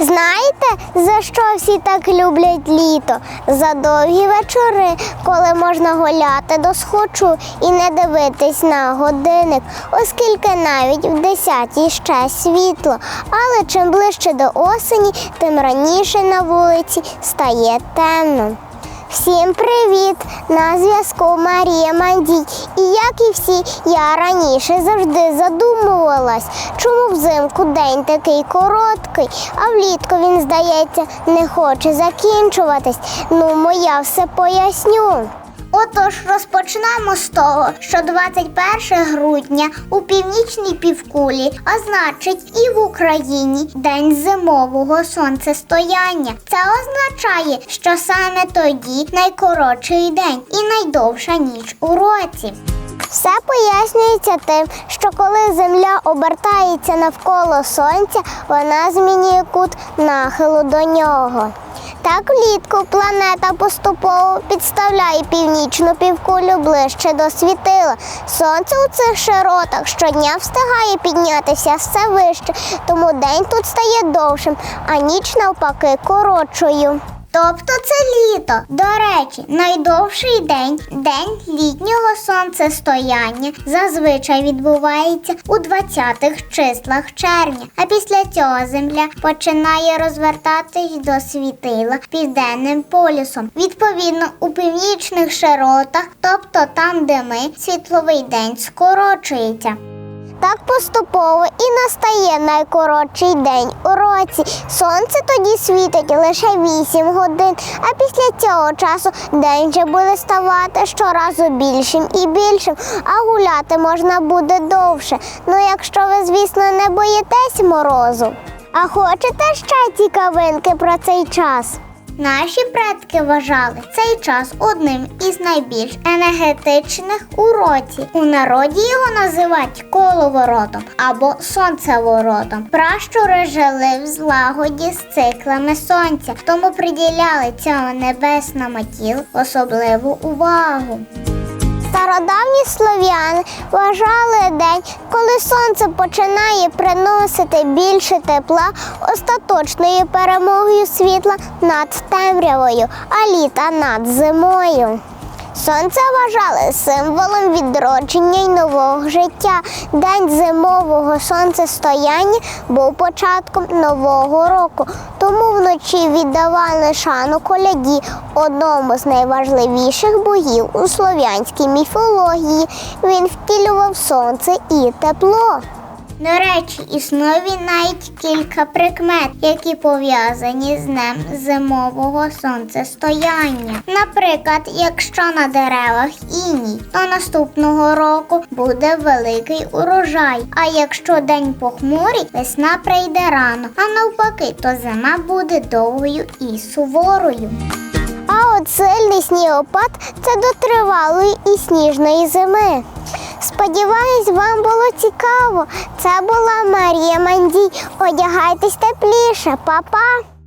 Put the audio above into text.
Знаєте, за що всі так люблять літо? За довгі вечори, коли можна гуляти до схочу і не дивитись на годинник, оскільки навіть в десятій ще світло. Але чим ближче до осені, тим раніше на вулиці стає темно. Всім привіт! На зв'язку Марія Мандій. І як і всі, я раніше завжди задумувалась, чому взимку день такий короткий, а влітку він, здається, не хоче закінчуватись. Ну, моя все поясню. Отож, розпочнемо з того, що 21 грудня у північній півкулі, а значить і в Україні день зимового сонцестояння. Це означає, що саме тоді найкоротший день і найдовша ніч у році. Все пояснюється тим, що коли Земля обертається навколо Сонця, вона змінює кут нахилу до нього. Так влітку планета поступово підставляє північну півкулю ближче до світила. Сонце у цих широтах щодня встигає піднятися все вище, тому день тут стає довшим, а ніч навпаки коротшою. Тобто це літо. До речі, найдовший день, день літнього сонцестояння, зазвичай відбувається у 20-х числах червня. А після цього земля починає розвертатись до світила південним полюсом. Відповідно, у північних широтах, тобто там, де ми, світловий день скорочується. Так поступово і настає найкоротший день у році. Сонце тоді світить лише 8 годин, а після цього часу день вже буде ставати щоразу більшим і більшим, а гуляти можна буде довше. Ну, якщо ви, звісно, не боїтесь морозу. А хочете ще цікавинки про цей час? Наші предки вважали цей час одним із найбільш енергетичних у році. У народі його називають коловоротом або сонцеворотом. Пращури жили в злагоді з циклами сонця, тому приділяли цьому небесному тіл особливу увагу. Стародавні слов'яни вважали день, коли сонце починає приносити більше тепла остаточною перемогою світла над темрявою, а літа над зимою. Сонце вважали символом відродження й нового життя. День зимового сонцестояння був початком нового року, тому вночі віддавали шану коляді, одному з найважливіших богів у слов'янській міфології. Він втілював сонце і тепло. До речі, існує навіть кілька прикмет, які пов'язані з днем зимового сонцестояння. Наприклад, якщо на деревах іній, то наступного року буде великий урожай. А якщо день похмурий, весна прийде рано, а навпаки, то зима буде довгою і суворою. А от сильний снігопад це до тривалої і сніжної зими. Сподіваюсь, вам було цікаво. Це була Марія Мандій. Одягайтесь тепліше, Па-па!